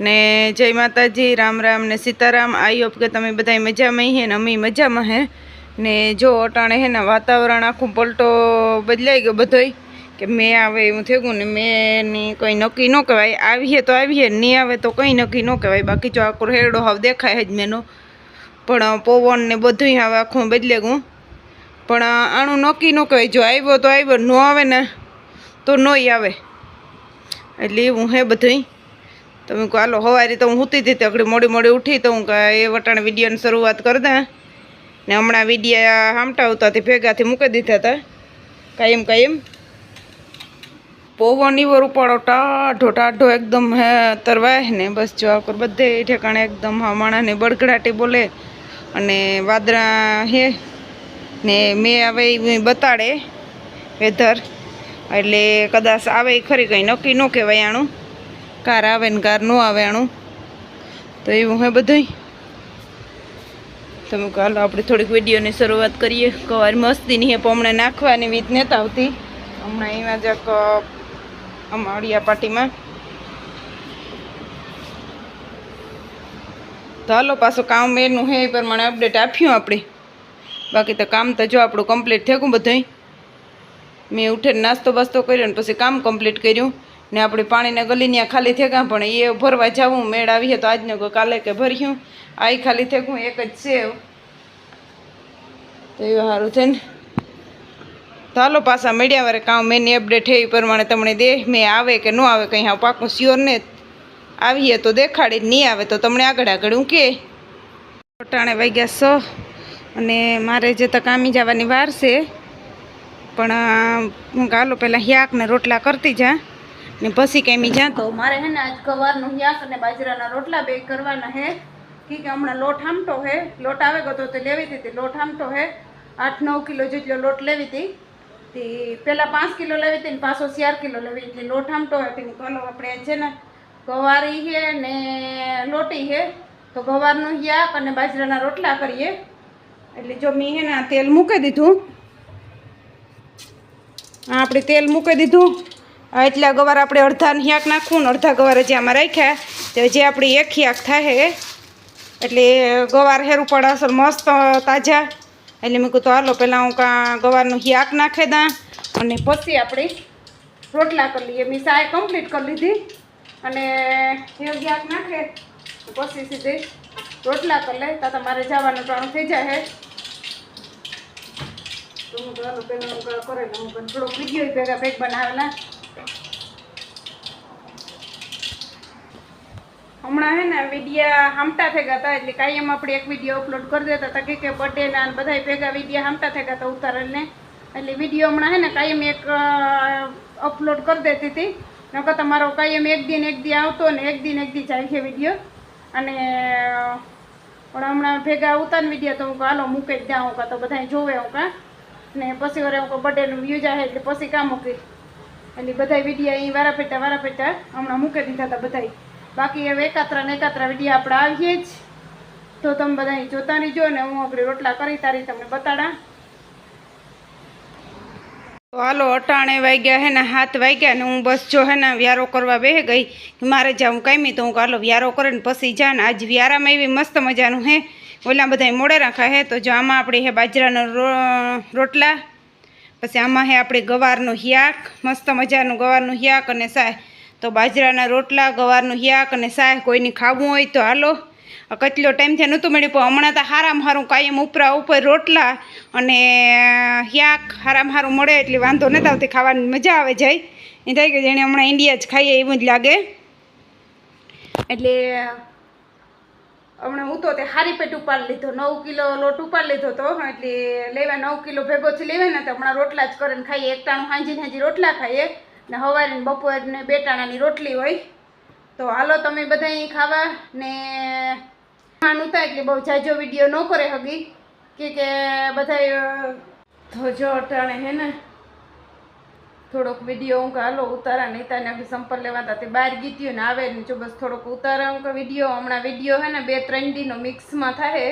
ને જય માતાજી, રામ રામ ને સીતારામ. આઈ હોપ કે તમે બધા મજામાં હે ને અમે મજામાં હે. ને જો અટાણે હે ને વાતાવરણ આખું પલટો બદલાઈ ગયો બધોય, કે મેં આવે એવું થયું ને મેં કંઈ નક્કી ન કહેવાય. આવીએ તો આવીએ નહીં આવે તો કંઈ નક્કી ન કહેવાય. બાકી જો આખો હેરડો હાવ દેખાય જ મેનો. પણ પવન ને બધું હવે આખું બદલે ગયું. પણ આનું નક્કી ન કહેવાય. જો આવ્યો તો આવ્યો, ન આવે ને તો નહીં આવે. એટલે એવું હે બધું તમે કહો, હાલો, હવારી તો હું સૂતી હતી તકડી મોડી મોડી ઉઠી તો હું એ વટાણે વિડીયોની શરૂઆત કરી દે. ને હમણાં વિડીયા હામટાવતાથી ભેગાથી મૂકી દીધા હતા કાયમ કાયમ. પવન એવો રૂપાળો ટાઢો ટાઢો એકદમ હે તરવાય ને બસ જો આકર બધે ઠેકાણે એકદમ હા માણાને બળગડાટી બોલે. અને વાદળા હે ને મેં આવે બતાડે વેધર એટલે કદાચ આવે ખરી કંઈ, નક્કી ન કહેવાય આણું કાર આવે ને કાર ન આવે આણું તો એવું હે બધું તમે હાલો આપણે થોડીક વિડીયોની શરૂઆત કરીએ. કવાર મસ્તીની હે હમણાં નાખવાની વીત નહોતા આવતી. હમણાં એમાં જક અમારિયા પાટીમાં. તો હાલો, પાછું કામ એનું હે, એ પ્રમાણે અપડેટ આપ્યું આપણે. બાકી તો કામ તો જો આપણું કમ્પ્લીટ થયું બધું મેં ઉઠે નાસ્તો બાસ્તો કર્યો ને પછી કામ કમ્પ્લીટ કર્યું. ને આપણે પાણીના ગલીને ખાલી થેકા પણ એ ભરવા જાવું, મેળ આવીએ તો આજને કોઈ કાલે કે ભર્યું. આ ખાલી થેકું એક જ સેવ તો એવું સારું છે ને. તો પાછા મળ્યા વારે કામ મેની અપડેટ એ પ્રમાણે તમને દે, મેં આવે કે ન આવે કંઈ હા પાકું શ્યોર ને. આવીએ તો દેખાડી નહીં આવે તો તમને આગળ આગળ હું કે. અટાણે વાગ્યા સો અને મારે જે તો કામી જવાની વાર છે. પણ હું કાલો પહેલાં હ્યાકને રોટલા કરતી જા. ને પછી કેમી જા તો મારે હે ને આજ ગવારનું યાક અને બાજરાના રોટલા બે કરવાના હે. કી હમણાં લોટ હામટો હે. લોટ આવે ગયો તો લેવી હતી લોટ હામટો હે. આઠ નવ કિલો જેટલો લોટ લેવી હતી. તે પહેલાં પાંચ કિલો લેવી હતી ને પાછો ચાર કિલો લેવી એટલે લોટ હામટો હે. તેની કલો આપણે છે ને ગવારી હે ને લોટી હે. તો ગવારનું યાક અને બાજરાના રોટલા કરીએ. એટલે જો મેં હે ને તેલ મૂકી દીધું. આપણે તેલ મૂકી દીધું. એટલા ગવાર આપણે અડધા હિયાક નાખવું ને અડધા ગવાર જે આમાં રાખ્યા. તો જે આપણી એક હિયાક થાય એટલે ગવાર હેરું પડે અસર મસ્ત તાજા. એટલે મેં કીધું, હાલો, પહેલાં હું કાં ગવારનું હિયાક નાખી દા અને પછી આપણે રોટલા કરી લઈએ. મેં સાય કમ્પ્લીટ કરી લીધી અને હેર હિયાક નાખે. તો પછી સીધી રોટલા કરી લે. તો તમારે જવાનું ટાણું થઈ જાય તો હું તો હાલો, પહેલાં હું કરે હું થોડોક વીડિયો ભેગા ભેગ બનાવેલા. હમણાં હે ને વિડીયા હામટા ગયા હતા એટલે કાયમ આપણે એક વીડિયો અપલોડ કરી દેતા હતા કે કે બર્થડેના અને બધાય ભેગા વિડીયા હામટા ગયા હતા ઉતારેલને એટલે વીડિયો હમણાં હે ને કાયમ એક અપલોડ કરી દેતી હતી. નકર તમારો કાયમ એક દિન એક દી આવતો ને એક દિન એક દી જાય છે વીડિયો. અને, પણ હમણાં ભેગા ઉતાર વીડિયો તો હું હાલો, મૂકી જ દઉં કાં તો બધા જોવે હું કાં. ને પછી વરે હું બર્થડેનું વ્યૂ જાય એટલે પછી કાં મૂકી એટલે બધા વિડીયા અહીં વારા પેટા વારા પેટા હમણાં મૂકી દીધા હતા બધાય. બાકી હવે એકાત્ર ને એકાત્ર વીડિયો આપણે આવીએ જ. તો તમે બધા જોતા રહીજો ને હું આપણે રોટલા કરી તારી તમને બતાડા. હાલો, અટાણે વાગ્યા હે ને, હાથ વાગ્યા ને, હું બસ જો હે ને, વ્યારો કરવા બે ગઈ. મારે જાઉં કાંઈ તો હું હાલો, વ્યારો કરે ને, પછી જા ને. આજ વ્યારામાં એવી મસ્ત મજાનું હે. ઓલા બધા મોડે રાખા હે, તો જો આમાં આપણે હે બાજરાનો રોટલા. પછી આમાં હે આપણે ગવારનું હિયાક મસ્ત મજાનું ગવારનું હિયાક અને સાય તો બાજરાના રોટલા, ગવારનું હિયાક અને સાય કોઈની ખાવું હોય તો હાલો. આ ટાઈમ ટાઈમથી નહોતું મળ્યું, પણ હમણાં તો હારામાં હારું કાયમ ઉપરા ઉપર રોટલા અને હિયાક હારામાં હારું મળે એટલે વાંધો નથી આવતી, ખાવાની મજા આવે જાય. એ થાય કે જેણે હમણાં ઇન્ડિયા જ ખાઈએ એવું જ લાગે. એટલે હમણાં હું તો તે હારી પેટ ઉપાડ લીધો, નવ કિલો લોટ ઉપાડ લીધો તો, એટલે લેવા નવ કિલો ભેગોથી લેવા ને તો હમણાં રોટલા જ કરીને ખાઈએ, એકટાણું હાંજી હાંજી રોટલા ખાઈએ. ને સવારે બપોરને બપોરે ને બે રોટલી હોય. તો હાલો તમે બધા ખાવા ને ખાવાનું થાય એટલે બહુ જાજો વીડિયો ન કરે હગી. કે કે બધા ધોજો અટાણે હે ને. થોડોક વીડિયો હું હાલો ઉતારા નહીં તાને સંપર્ક લેવા લેવાતા તે બહાર ગીત્યું ને આવે ને જો બસ થોડોક ઉતારા હું વીડિયો, હમણાં વીડિયો હે ને બે ત્રણ દીનો મિક્સમાં થાય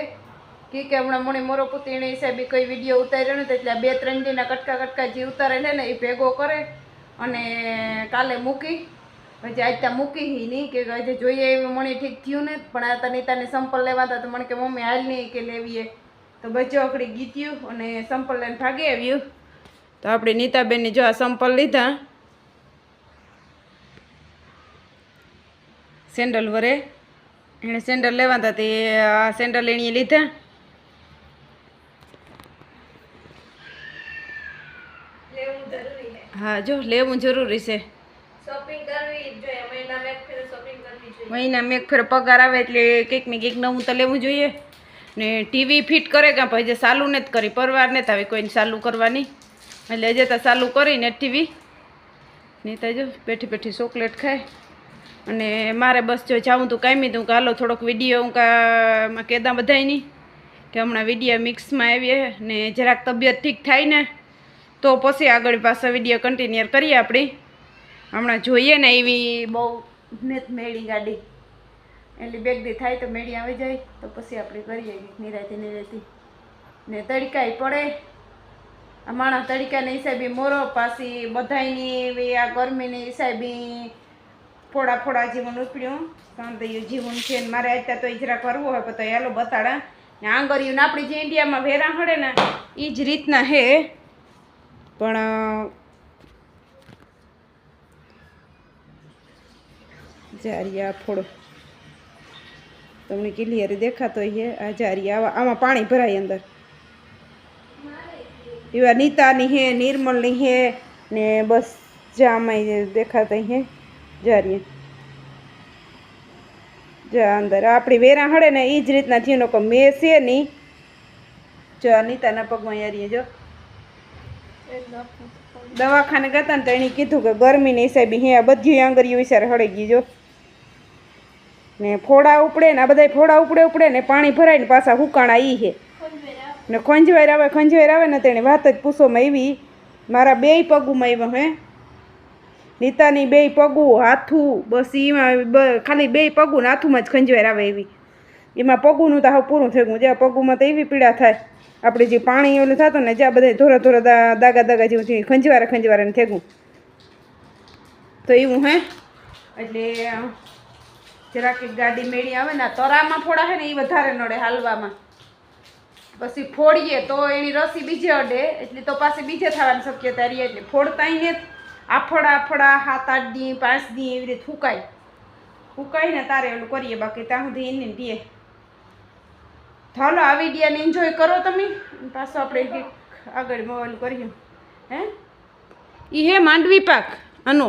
કે કે હમણાં મોણી મોરો પુત્રીને હિસાબે કોઈ વીડિયો ઉતાર્યો ને તો એટલે બે ત્રણ દીના કટકા કટકા જે ઉતારે છે ને એ ભેગો કરે. અને કાલે મૂકી. પછી આજ ત્યાં મૂકી હી નહીં કે આજે જોઈએ એવું મને ઠીક થયું ને, પણ આ તને તને સંપલ લેવા તો મને કે, મમ્મી, હાલ નહીં કે લેવીએ. તો બચ્ચો આકડી ગીત્યું અને સંપલ લઈને ભાગી આવ્યું. તો આપણે નીતાબેનની જો આ સંપલ લીધા. સેન્ડલ વરે. એણે સેન્ડલ લેવા હતા તે, આ સેન્ડલ એણીએ લીધા લેવું જરૂરી છે હા જો લેવું જરૂરી છે. શોપિંગ કરવી જોઈએ મહિનામાં એક ફેર શોપિંગ કરવી જોઈએ. મહિનામાં ફેર પગાર આવે એટલે કંઈક ને કંઈક નવું તો લેવું જોઈએ. ને ટીવી ફિટ કરે કાં પછી જે ને જ કરી પરવાર નથી આવી કોઈને ચાલુ કરવાની. એટલે જે તો ચાલુ કરીને ટીવી નહીં તો જો બેઠી બેઠી ચોકલેટ ખાય. અને મારે બસ જો જાઉં તું કાંઈ તું કે હાલો થોડોક વીડિયો હું કાં કેદા બધાય નહીં કે હમણાં વીડિયો મિક્સમાં આવીએ ને જરાક તબિયત ઠીક થાય ને તો પછી આગળ પાછા વીડિયો કન્ટિન્યુ કરીએ આપણી. હમણાં જોઈએ ને એવી બહુ મેં મેળી ગાડી. એટલે બેગદી થાય તો મેળી આવી જાય. તો પછી આપણે કરીએ નિરાતી નિરાતી. ને તડકાય પડે. આ માણસ તડકાના હિસાબે મોરો, પાછી બધાયની એવી આ ગરમીની હિસાબે ફોડા ફોડા જીવન ઉપડ્યું. સાંધયું જીવન છે ને મારે અત્યારે તો ઈજરા કરવું હોય તો હેલો બતાડા. ને આંગળીયું આપણે જે ઇન્ડિયામાં વેરા હળે ને એ જ રીતના હે. પણ જારિયા ફોડો. તમને ક્લિયર દેખાતો છે આ જારિયા આવા આમાં પાણી ભરાય અંદર. એવા નીતાની હે, નિર્મલની હે, ને બસ જા આમાં દેખાતા હે જારિયા. જા અંદર. આપણી વેરા હળે ને એ જ રીતના થયું લોકો મેં છે નહીં. જો આ નીતાના પગમાં યારીએ જો. દવાખાને ગયા તો એણે કીધું કે ગરમીની હિસાબે હે બધી આંગળીઓ વિચાર હળી ગઈ જો. ને ફોડા ઉપડે ને આ બધા ફોડા ઉપડે ઉપડે ને પાણી ભરાય ને પાછા હુકાણા ઈ હે. ને ખંજવાર આવે ખંજવાર આવે ને તેણે વાત જ પૂછોમાં એવી મારા બેય પગુમાં આવ્યો હે. નીતાની બેય પગું હાથું, બસ એમાં ખાલી બેય પગું ને હાથુમાં જ ખંજવાર આવે એવી. એમાં પગુનું તો હવે પૂરું થઈ ગયું. જ્યાં પગુમાં તો એવી પીડા થાય. આપણે જે પાણી ઓલું થતું ને જ્યાં બધા ધોરા ધોરા દાગા દાગા જેવું થયું, ખંજવારે ખંજવારે ને થેગું. તો એવું, હે? એટલે જરાક ગાડી મેળી આવે ને તરામાં ફોડા છે ને એ વધારે નડે હાલવામાં. પછી ફોડીએ તો એની રસી બીજે અડે, એટલે તો પાસે બીજે થવાની શક્યતા રહે, એટલે ફોડતા ને આફડા આફડા સાત આઠ દી, પાંચ દી એવી રીતે ફૂંકાય. ફૂંકાઈને તારે ઓલું કરીએ બાકી, ત્યાં સુધી એને પીએ. ચાલો આ વિડીયાને એન્જોય કરો તમે. પાછો આપણે કંઈક આગળ મોબાઈલ કરીએ. હે? એ હે માંડવી પાક, આનો.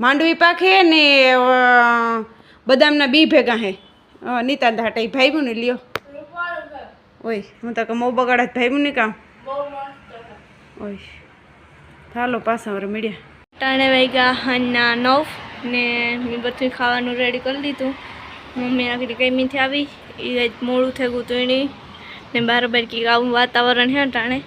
માંડવી પાક હે ને બદામના બી ભેગા હે. નીતા નીતાંત ભાઈવું ભાઈ ને લ્યો. ઓય, હું તો કે મો બગાડા ભાઈ ને કામ. ઓય, હાલો, પાછા વરે મળ્યા. ટાણે વાગ્યા, હાંજના નવ ને મેં બધું ખાવાનું રેડી કરી લીધું મમ્મી આગળ કઈ મીથી આવી. એ મોડું થયું હતું એની. ને બરાબર કે આવું વાતાવરણ હે ટાણે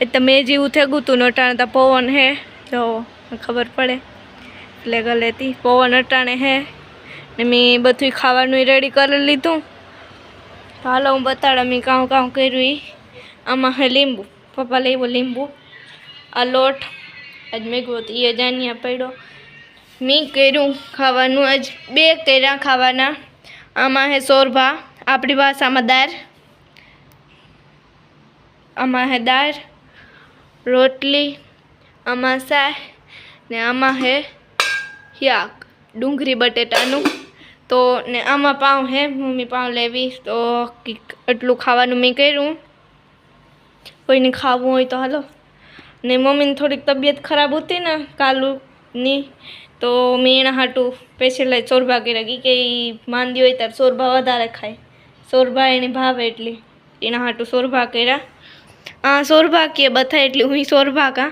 એ તમે જેવું થયું હતું ને અટાણે તો પવન હે. તો ખબર પડે. એટલે ગલેતી પવન અટાણે હે. ને મેં બધું ખાવાનું રેડી કરી લીધું. હાલો હું બતાડા, મેં કાં કાં કર્યું એ આમાં હે લીંબુ. પપ્પા લેવો લીંબુ. આ લોટ. આજ મેઘવો તો એ જાન્યા પડ્યો. મેં કર્યું ખાવાનું, આજ બે કર્યા ખાવાના. આમાં હે સોરભા. આપણી ભાષામાં દાળ, આમાં હે દાળ, રોટલી, આમાં શાક ને આમાં હે શાક. ડુંગળી, બટેટાનું. તો ને આમાં પાઉં હે, મમ્મી પાઉં લેવી. તો એટલું ખાવાનું મેં કર્યું. કોઈને ખાવું હોય તો હાલો. ને મમ્મીની થોડીક તબિયત ખરાબ હતી ને કાલુની, તો મેં એના હાટું સ્પેશિયલ ચોરભા કર્યા. કે એ માંદી હોય ત્યારે ચોરભા વધારે ખાય. ચોરભા એને ભાવે એટલી. એના હાટું સોરભા કર્યા. આ સોરભા કે બથાય એટલી હું સોરભા કા.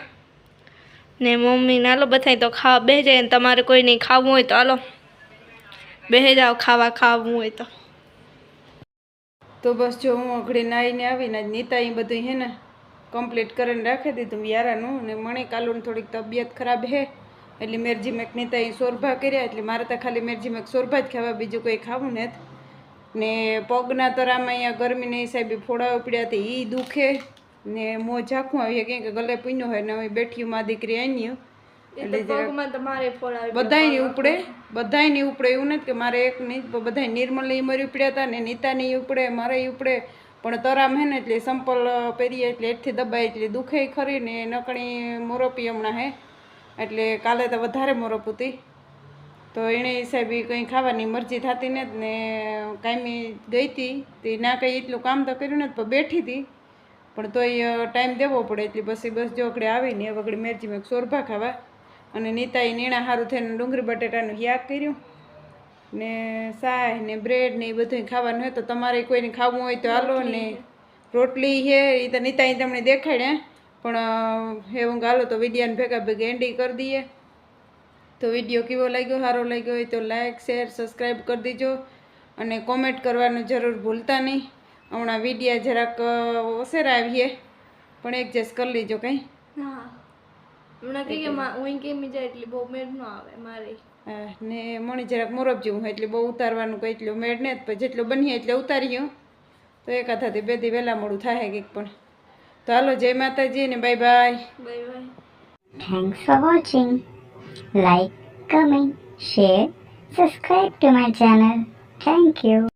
ને મમ્મી નાલો બથાય તો ખાવા બે જાય ને તમારે કોઈ નહીં ખાવું હોય તો હાલો. બે જાઓ ખાવા, ખાવું હોય તો. તો બસ જો હું અઘડી નાહીને આવીને આજ નીતા એ બધું હે ને કમ્પ્લીટ કરીને રાખી દીધું યારાનું ને મને કાલુની થોડીક તબિયત ખરાબ હે. એટલે મેરજી મેક નીતા એ સોરભા કર્યા એટલે મારે તો ખાલી મેરજીમેક સોરભા જ ખાવા, બીજું કોઈ ખાવું ને ને પગના તરામાં અહીંયા ગરમીના હિસાબે ફોડા ઉપડ્યા તે એ દુખે ને મો ઝાંખું આવી કે ગલે પીનો હોય ને અમે બેઠીયું માં દીકરી આન્યું એ તો પગમાં તમારે ફોડ આવી ઉપડે બધાયની ઉપડે એવું નથી કે મારે એક નહીં બધા નિર્મલની મરી ઉપડ્યા હતા ને નીતાની ઉપડે મારે ઉપડે પણ તરામ હે ને એટલે સંપલ પહેરીએ એટલે એઠથી દબાય એટલે દુખે ખરી ને નકણી મોરપી હમણાં હે એટલે કાલે તો વધારે મોરપ હતી. તો એણે હિસાબે કંઈ ખાવાની મરજી થતી ને ને કાંઈ ગઈ હતી તે ના કંઈ એટલું કામ તો કર્યું ને પણ બેઠી હતી પણ તોય ટાઈમ દેવો પડે એટલી બસ એ બસ જો આગળ આવીને હવે આગળ મેરજીમાં મેં સોરભા ખાવા. અને નીતાએ નીણા સારું થઈને ડુંગળી બટેટાનું યાદ કર્યું. ને સાય ને બ્રેડ ને એ બધું ખાવાનું હોય તો તમારે કોઈને ખાવું હોય તો હાલો ને રોટલી. છે એ તો નીતાએ તમને દેખાડ્યા. પણ એવું ગાલો તો વિદ્યાને ભેગા ભેગા એન્ડી કરી દઈએ. તો વીડિયો કેવો લાગ્યો? સારો લાગ્યો હોય તો લાઇક શેર સબસ્ક્રાઈબ કરી દેજો અને કોમેન્ટ કરવાનું જરૂર ભૂલતા નહીં. હમણાં વિડીયા જરાક ઓસેર આવીએ પણ એડજસ્ટ કરી લેજો કંઈ. હા. હમણાં કહીએ હું કેમ જાય એટલે બહુ મેળ ન આવે મારે. હા, ને મણી જરાક મોરબ જેવું હોય એટલે બહુ ઉતારવાનું કંઈ એટલું મેળ ને પછી જેટલું બનીએ એટલે ઉતારીએ તો એકાથાથી બે દી વહેલા મોડું થાય કંઈક પણ. તો હાલો જય માતાજી ને bye bye bye bye thanks for watching. Like, comment, share, subscribe to my channel. Thank you.